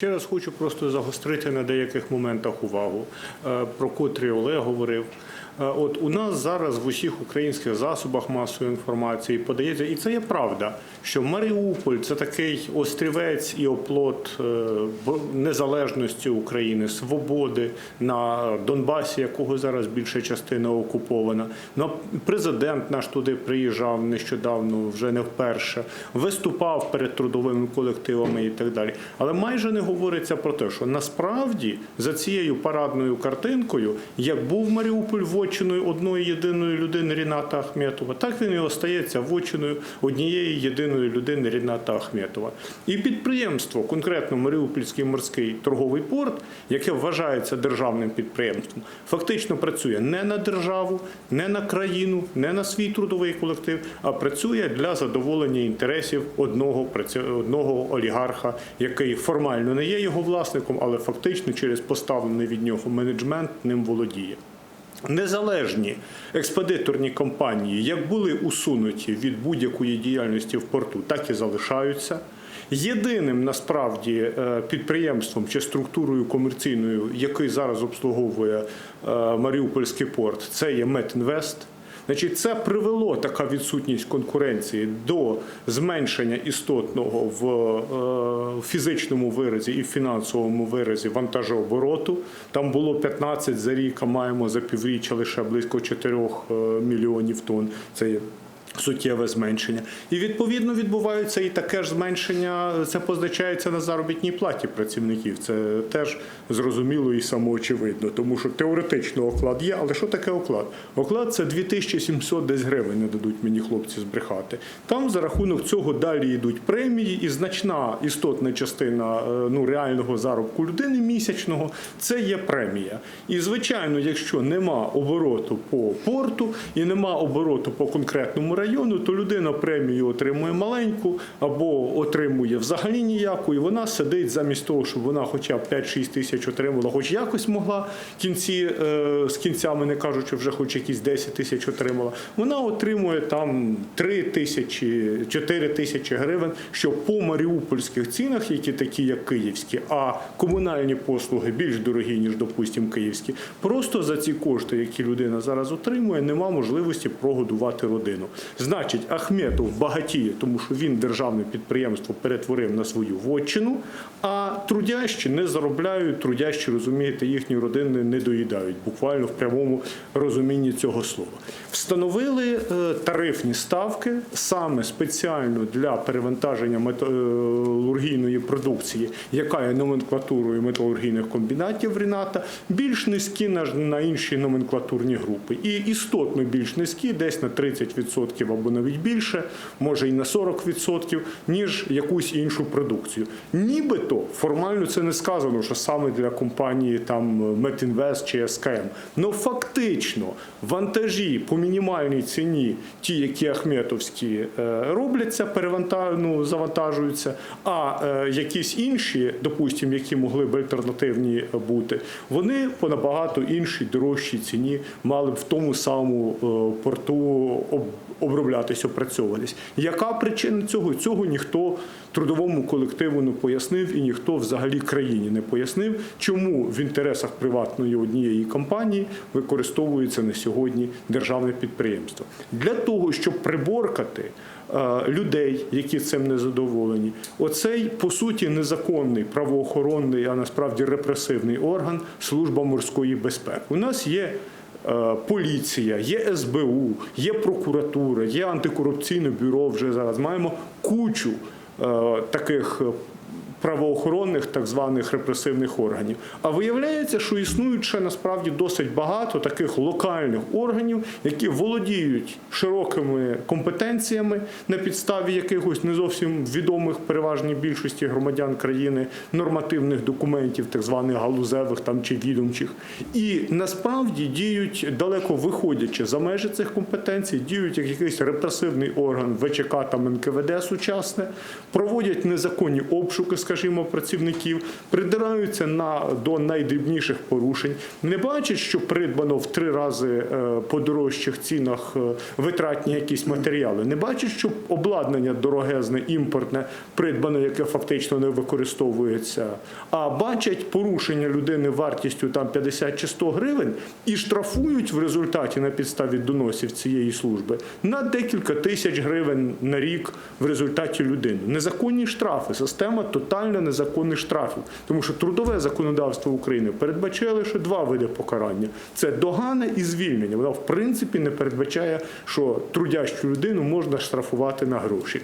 Ще раз хочу просто загострити на деяких моментах увагу, е, про котрі Олег говорив. Е, От у нас зараз в усіх українських засобах масової інформації подається, і це є правда, що Маріуполь це такий острівець і оплот е, незалежності України, свободи на Донбасі, якого зараз більша частина окупована. Ну, президент наш туди приїжджав нещодавно, вже не вперше, виступав перед трудовими колективами і так далі. Але майже не говориться про те, що насправді за цією парадною картинкою, як був Маріуполь вотчиною одної єдиної людини Ріната Ахметова, так він і остається вотчиною однієї єдиної людини Ріната Ахметова. І підприємство, конкретно Маріупольський морський торговий порт, яке вважається державним підприємством, фактично працює не на державу, не на країну, не на свій трудовий колектив, а працює для задоволення інтересів одного одного олігарха, який формально не є його власником, але фактично через поставлений від нього менеджмент ним володіє. Незалежні експедиторні компанії, як були усунуті від будь-якої діяльності в порту, так і залишаються. Єдиним насправді е, підприємством чи структурою комерційною, який зараз обслуговує е, Маріупольський порт, це є Метінвест. Значить, це привело така відсутність конкуренції до зменшення істотного в е, фізичному виразі і в фінансовому виразі вантажообороту. Там було 15 за рік, а маємо за півріччя лише близько 4 е, мільйонів тонн. Це суттєве зменшення. І відповідно відбувається і таке ж зменшення, це позначається на заробітній платі працівників. Це теж зрозуміло і самоочевидно, тому що теоретично оклад є, але що таке оклад? Оклад це 2700 десь гривень, не дадуть мені хлопці збрехати. Там за рахунок цього далі йдуть премії, і значна істотна частина е, ну, реального заробку людини місячного це є премія. І звичайно, якщо нема обороту по порту і нема обороту по конкретному району, то людина премію отримує маленьку або отримує взагалі ніяку, і вона сидить замість того, щоб вона хоча б 5-6 тисяч отримала, хоч якось могла кінці е, з кінцями, не кажучи, вже хоч якісь 10 тисяч отримала. Вона отримує там 3 тисячі, 4 тисячі гривень, що по маріупольських цінах, які такі, як київські, а комунальні послуги більш дорогі, ніж, допустимо, київські, просто за ці кошти, які людина зараз отримує, нема можливості прогодувати родину. Значить, Ахметов багатіє, тому що він державне підприємство перетворив на свою вотчину, а трудящі не заробляють, трудящі, розумієте, їхні родини не доїдають, буквально в прямому розумінні цього слова. Встановили е, тарифні ставки саме спеціально для перевантаження металургійної продукції, яка є номенклатурою металургійних комбінатів Ріната, більш низькі на інші номенклатурні групи. І істотно більш низькі, десь на 30% або навіть більше, може і на 40%, ніж якусь іншу продукцію. Нібито формально це не сказано, що саме для компанії там Метінвест чи СКМ. Ну фактично вантажі по мінімальній ціні, ті, які ахметовські, е, робляться, ну, завантажуються, а е, якісь інші, допустимо, які могли б альтернативні бути, вони по набагато іншій дорожчій ціні мали б в тому самому е, порту об- оброблятись, опрацьовуватись. Яка причина цього? Цього ніхто трудовому колективу не пояснив і ніхто взагалі країні не пояснив, чому в інтересах приватної однієї компанії використовується на сьогодні державне підприємство. Для того, щоб приборкати е, людей, які цим не задоволені, оцей по суті незаконний правоохоронний, а насправді репресивний орган служба морської безпеки. У нас є поліція, є СБУ, є прокуратура, є антикорупційне бюро. Вже зараз маємо кучу е, таких. Правоохоронних так званих репресивних органів. А виявляється, що існують ще насправді досить багато таких локальних органів, які володіють широкими компетенціями на підставі якихось не зовсім відомих переважній більшості громадян країни нормативних документів, так званих галузевих там чи відомчих, і насправді діють далеко виходячи за межі цих компетенцій, діють як якийсь репресивний орган ВЧК там НКВД сучасне, проводять незаконні обшуки, скажімо, працівників, придираються на до найдрібніших порушень, не бачать, що придбано в три рази е, по дорожчих цінах е, витратні якісь матеріали, не бачать, що обладнання дорогезне, імпортне, придбане, яке фактично не використовується, а бачать порушення людини вартістю там 50 чи 100 гривень і штрафують в результаті на підставі доносів цієї служби на декілька тисяч гривень на рік в результаті людини. Незаконні штрафи, система тотально незаконних штрафів, тому що трудове законодавство України передбачає лише два види покарання: це догана і звільнення. Вона в принципі не передбачає, що трудящу людину можна штрафувати на гроші.